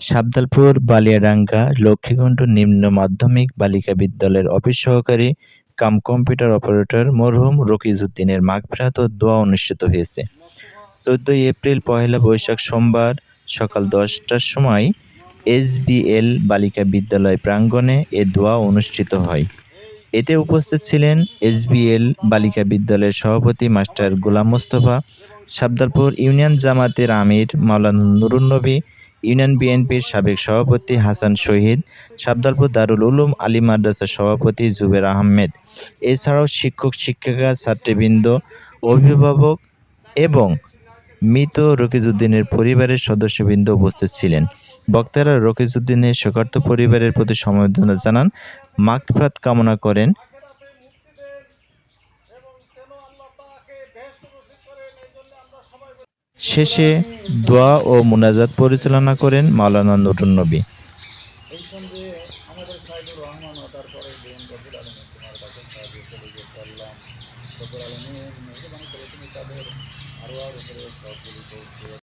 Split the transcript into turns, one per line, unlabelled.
সাবদালপুর বালিয়াডাঙ্গা, লক্ষ্মীকুণ্ড নিম্ন মাধ্যমিক বালিকা বিদ্যালয়ের অফিস সহকারী কাম কম্পিউটার অপারেটর মরহুম রকিজউদ্দিনের মাগফিরাত ও দোয়া অনুষ্ঠিত হয়েছে। চোদ্দই এপ্রিল, পহেলা বৈশাখ সোমবার সকাল দশটার সময় এসবিএল বালিকা বিদ্যালয় প্রাঙ্গণে এ দোয়া অনুষ্ঠিত হয়। এতে উপস্থিত ছিলেন এসবিএল বালিকা বিদ্যালয়ের সভাপতি মাস্টার গোলাম মোস্তফা সাবদালপুর ইউনিয়ন জামাতের আমির মাওলানা নুরুন্নবী ইউনিয়ন বিএনপির সাবেক সভাপতি হাসান শহীদ সাবদালপুর দারুল উলুম আলী মাদ্রাসার সভাপতি জুবের আহমেদ, এছাড়াও শিক্ষক, শিক্ষিকা, ছাত্রবৃন্দ, অভিভাবক এবং মৃত রকিজউদ্দিনের পরিবারের সদস্যবৃন্দ উপস্থিত ছিলেন। বক্তারা রকিজউদ্দিনের শোকার্ত পরিবারের প্রতি সমবেদনা জানান, মাগফিরাত কামনা করেন শেষে দোয়া ও মোনাজাত পরিচালনা করেন মাওলানা নুরুন নবী।